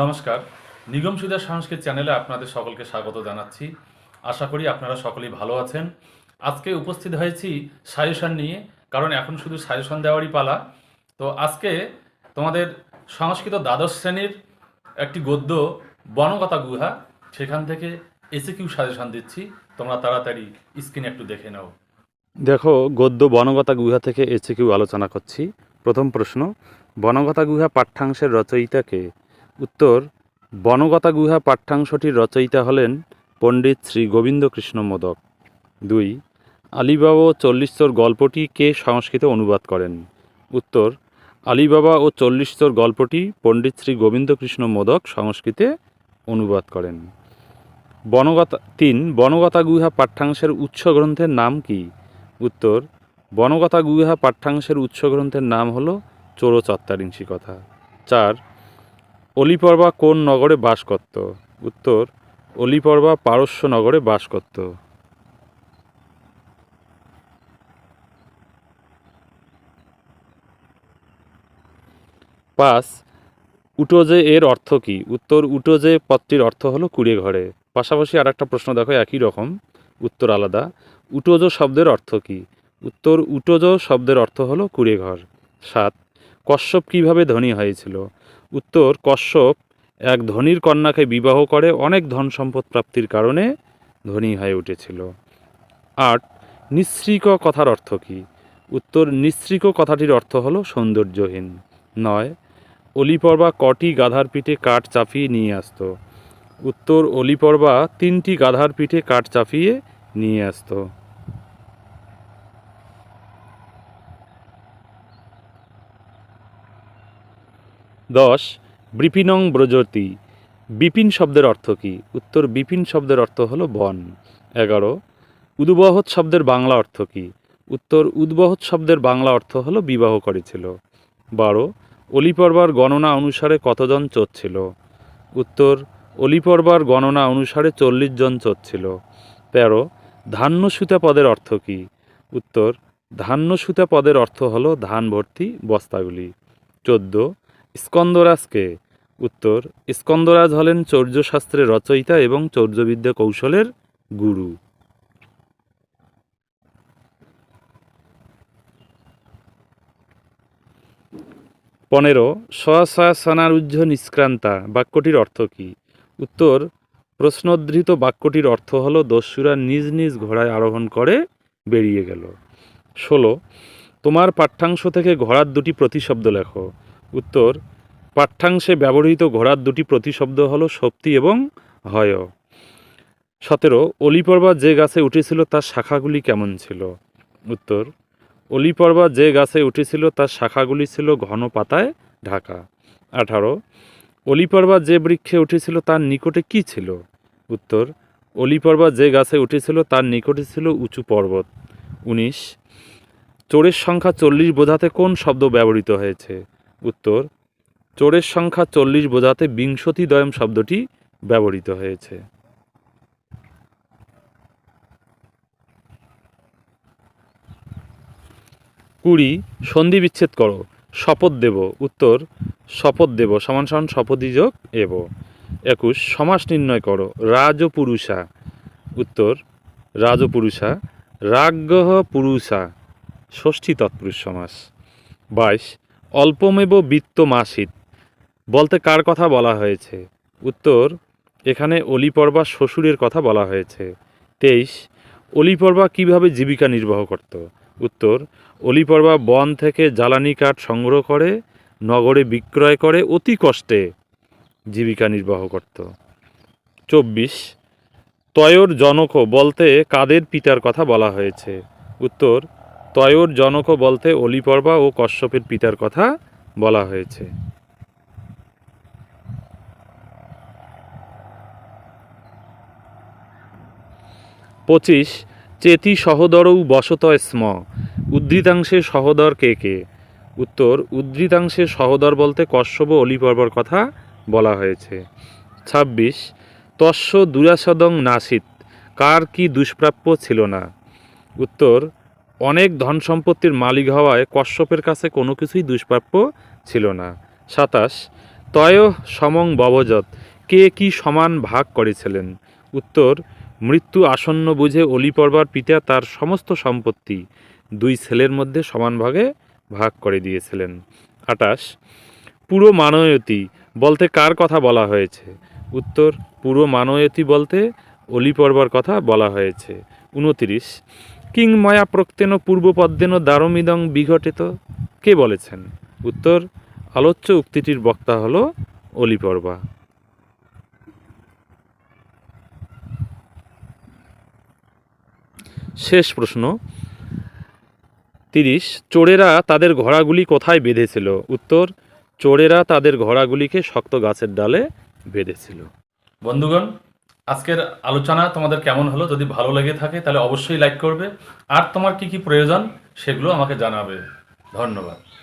নমস্কার। নিগম সুবিধা সংস্কৃত চ্যানেলে আপনাদের সকলকে স্বাগত জানাচ্ছি। আশা করি আপনারা সকলেই ভালো আছেন। আজকে উপস্থিত হয়েছি সাজেশন নিয়ে, কারণ এখন শুধু সাজেশন দেওয়ারই পালা। তো আজকে তোমাদের সংস্কৃত দ্বাদশ শ্রেণির একটি গদ্য বনকথা গুহা, সেখান থেকে এসে কিউ সাজেশন দিচ্ছি। তোমরা তাড়াতাড়ি স্ক্রিনে একটু দেখে নাও। দেখো, গদ্য বনগতা গুহা থেকে এসে কিউ আলোচনা করছি। প্রথম প্রশ্ন বনগতা গুহা পাঠ্যাংশের রচয়িতাকে উত্তর বনগতা গুহা পাঠ্যাংশটির রচয়িতা হলেন পণ্ডিত শ্রী গোবিন্দকৃষ্ণ মোদক। দুই, আলিবাবা ও চল্লিশতর গল্পটি কে সংস্কৃতে অনুবাদ করেন? উত্তর, আলিবাবা ও চল্লিশতর গল্পটি পণ্ডিত শ্রী গোবিন্দকৃষ্ণ মোদক সংস্কৃতে অনুবাদ করেন। বনগতা, তিন বনগতা গুহা পাঠ্যাংশের উৎস গ্রন্থের নাম কি? উত্তর বনগতা গুহা পাঠ্যাংশের উৎস গ্রন্থের নাম হল চোরচত্তারিংশী কথা চার অলিপর্বা কোন নগরে বাস করত? উত্তর, অলিপর্বা পারস্য নগরে বাস করত। পাঁচ, উটোজে এর অর্থ কি? উত্তর, উটোজে পদটির অর্থ হলো কুড়ে ঘরে। পাশাপাশি আর একটা প্রশ্ন দেখো, একই রকম। উত্তর আলাদা। উটোজ শব্দের অর্থ কি? উত্তর, উটোজ শব্দের অর্থ হলো কুড়ে ঘর। সাত, কশ্যপ কীভাবে ধনী হয়েছিল? উত্তর, কশ্যপ এক ধনীর কন্যাকে বিবাহ করে অনেক ধন সম্পদ প্রাপ্তির কারণে ধনী হয়ে উঠেছিল। আট নিঃশ্রিক কথার অর্থ কি? উত্তর নিঃশ্রিক কথাটির অর্থ হলো সৌন্দর্যহীন। নয়, অলিপর্বা কটি গাধার পিঠে কাঠ চাপিয়ে নিয়ে আসতো। উত্তর, অলিপর্বা তিনটি গাধার পিঠে কাঠ চাপিয়ে নিয়ে আসতো। দশ, বিপিনং ব্রজতি বিপিন শব্দের অর্থ কী? উত্তর বিপিন শব্দের অর্থ হলো বন। এগারো, উদ্বহৎ শব্দের বাংলা অর্থ কী? উত্তর উদ্বহৎ শব্দের বাংলা অর্থ হলো বিবাহ করেছিল। বারো, অলিপর্বার গণনা অনুসারে কতজন চোর ছিল উত্তর, অলিপর্বার গণনা অনুসারে চল্লিশ জন ছিল তেরো ধান্য সুতা পদের অর্থ কী? উত্তর ধান্য সুতা পদের অর্থ হলো ধান ভর্তি বস্তাগুলি। চোদ্দ স্কন্দরাজকে। উত্তর, স্কন্দরাজ হলেন চৌর্যশাস্ত্রের রচয়িতা এবং চৌর্যবিদ্যা কৌশলের গুরু। পনেরো সনারুহ্য নিষ্ক্রান্তা, বাক্যটির অর্থ কী? উত্তর, প্রশ্নোদ্ধৃত বাক্যটির অর্থ হলো, দস্যুরা নিজ নিজ ঘোড়ায় আরোহণ করে বেরিয়ে গেল। ষোলো, তোমার পাঠ্যাংশ থেকে ঘোড়ার দুটি প্রতিশব্দ লেখো। উত্তর, পাঠ্যাংশে ব্যবহৃত ঘোড়ার দুটি প্রতিশব্দ হলো শক্তি এবং হয় সতেরো, অলিপর্বা যে গাছে উঠেছিল তার শাখাগুলি কেমন ছিল? উত্তর, অলিপর্বা যে গাছে উঠেছিল তার শাখাগুলি ছিল ঘন পাতায় ঢাকা। আঠারো, অলিপর্বা যে বৃক্ষে উঠেছিল তার নিকটে কি ছিল? উত্তর, অলিপর্বা যে গাছে উঠেছিল তার নিকটে ছিল উঁচু পর্বত। উনিশ, চোরের সংখ্যা চল্লিশ বোঝাতে কোন শব্দ ব্যবহৃত হয়েছে? উত্তর, চোরের সংখ্যা চল্লিশ বোঝাতে বিংশতিদয়ম শব্দটি ব্যবহৃত হয়েছে। কুড়ি, সন্ধি বিচ্ছেদ করো, শপথ দেব, উত্তর, শপথ দেব সমান সমান শপথিযোগ এব। একুশ, সমাস নির্ণয় করো, রাজপুরুষা, উত্তর, রাজপুরুষা, রাগ্যহ পুরুষা, ষষ্ঠী তৎপুরুষ সমাস। বাইশ অল্পমেব বিত্ত মাসিত বলতে কার কথা বলা হয়েছে? উত্তর, এখানে অলিপর্বা শ্বশুরের কথা বলা হয়েছে। তেইশ, অলিপর্বা কীভাবে জীবিকা নির্বাহ করত? উত্তর, অলিপর্বা বন থেকে জ্বালানি কাঠ সংগ্রহ করে, নগরে বিক্রয় করে অতি কষ্টে জীবিকা নির্বাহ করত। চব্বিশ, তয়র জনক বলতে কাদের পিতার কথা বলা হয়েছে? উত্তর তয়র জনক বলতে অলিপর্বা ও কশ্যপের পিতার কথা বলা হয়েছে। পঁচিশ, চেতি সহদরৌ বসত স্ম। উদ্ধৃতাংশে সহদর কে কে? উত্তর, উদ্ধৃতাংশে সহদর বলতে কশ্যপ ও অলিপর্বর কথা বলা হয়েছে। ছাব্বিশ, তস্য দুরাসদং নাসিত কার কি দুষ্প্রাপ্য ছিল না? উত্তর অনেক ধন সম্পত্তির মালিক হওয়ায় কশ্যপের কাছে কোনো কিছুই দুষ্প্রাপ্য ছিল না। সাতাশ, তয় সমং ববজত, কে কি সমান ভাগ করেছিলেন? উত্তর, মৃত্যু আসন্ন বুঝে অলিপর্বার পিতা তার সমস্ত সম্পত্তি দুই ছেলের মধ্যে সমান ভাগে ভাগ করে দিয়েছিলেন। আটাশ, পুরো মানয়তী বলতে কার কথা বলা হয়েছে? উত্তর, পুরো মানয়তী বলতে অলিপর্বার কথা বলা হয়েছে। উনতিরিশ কিংময়া প্রক্তেন পূর্বপদ্মেন দারমিদং বিঘটিত। কে বলেছেন? উত্তর, আলোচ্য উক্তিটির বক্তা হল অলিপর্বা। শেষ প্রশ্ন। তিরিশ, চোরেরা তাদের ঘোড়াগুলি কোথায় বেঁধেছিল? উত্তর, চোরেরা তাদের ঘোড়াগুলিকে শক্ত গাছের ডালে বেঁধেছিল। বন্ধুগণ আজকের আলোচনা তোমাদের কেমন হলো? যদি ভালো লেগে থাকে, তাহলে অবশ্যই লাইক করবে। আর তোমার কি কি প্রয়োজন, সেগুলো আমাকে জানাবে। ধন্যবাদ।